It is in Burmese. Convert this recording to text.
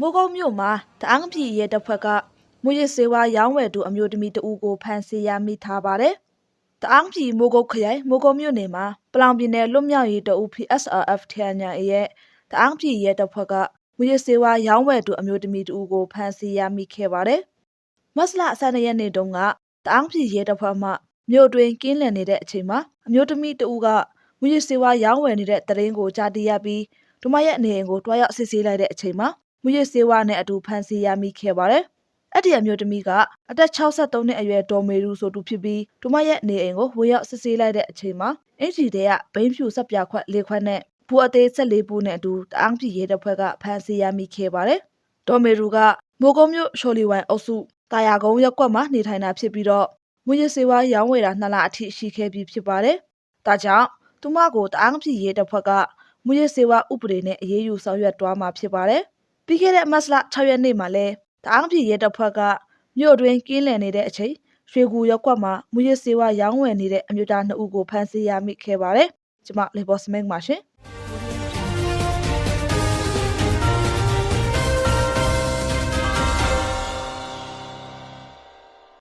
မိုးကုတ်မြို့မှာတအန်းပြည်ရဲတပ်ဖွဲ့ကမူရစ်စေဝါရောင်းဝယ်သူအမျိုးသမီးတဦးကိုဖမ်းဆီးရမိထားပါတယ်။တအန်းပြည်မိုးကုတ်ခရိုင်မိုးကုတ်မြို့နယ်မှာပလောင်ပြည်နယ်လွတ်မြောက်ရေးတအုပ် PSRF ထရညာရဲ့တအန်းပြည်ရဲတပ်ဖွဲ့ကမူရစ်စေဝါရောင်းဝယ်သူအမျိုးသမီးတဦးကိုဖမ်းဆီးရမိခဲ့ပါတယ်။မတ်လ12ရက်နေ့တုန်းကတအန်းပြည်ရဲတပ်ဖွဲ့မှမြို့တွင်ကင်းလည်နေတဲ့အချိန်မှာအမျိုးသမီးတဦးကမူရစ်စေဝါရောင်းဝယ်နေတဲ့တရင်ကိုကြားသိရပြီးဒမရဲ့အနေအိမ်ကိုတွားရောက်စစ်ဆေးလိုက်တဲ့အချိန်မှာ မူရစ်စေဝါနဲ့အတူဖမ်းဆီးရမိခဲ့ပါတယ်။အဲ့ဒီအမျိုးသမီးကအသက်63နှစ်အရွယ်ဒေါ်မေရူဆိုသူဖြစ်ပြီးဒမရဲ့နေအိမ်ကိုဝင်ရောက်စစ်ဆေးလိုက်တဲ့အချိန်မှာအင်ဂျီတဲ့ကဘိန်းဖြူဆက်ပြခွက်လေးခွက်နဲ့ဘူအသေး14ဘူးနဲ့အတူတအန်းပြည်ရဲတပ်ဖွဲ့ကဖမ်းဆီးရမိခဲ့ပါတယ်။ဒေါ်မေရူကမိုးကုံမြို့ရှိုလီဝိုင်အုပ်စုတာယာကုန်းရပ်ကွက်မှာနေထိုင်တာဖြစ်ပြီးတော့မူရစ်စေဝါရောင်းဝယ်တာနှစ်လအထိရှိခဲ့ပြီးဖြစ်ပါတယ်။ဒါကြောင့်သူမကိုတအန်းပြည်ရဲတပ်ဖွဲ့ကမူရစ်စေဝါဥပဒေနဲ့အရေးယူဆောင်ရွက်သွားမှာဖြစ်ပါတယ်။ ပြီးခဲ့တဲ့မတ်လ6ရက်နေ့မှာလဲတအန်းပြည်ရဲတပ်ဖွဲ့ကမြို့တွင်ကင်းလည်နေတဲ့အချိန်ရွှေကူရပ်ကွက်မှာမူရစ်စေဝါရောင်းဝယ်နေတဲ့အမျိုးသား2ဦးကိုဖမ်းဆီးရမိခဲ့ပါတယ်။ကျွန်မလေဘော့စမင်းပါရှင်။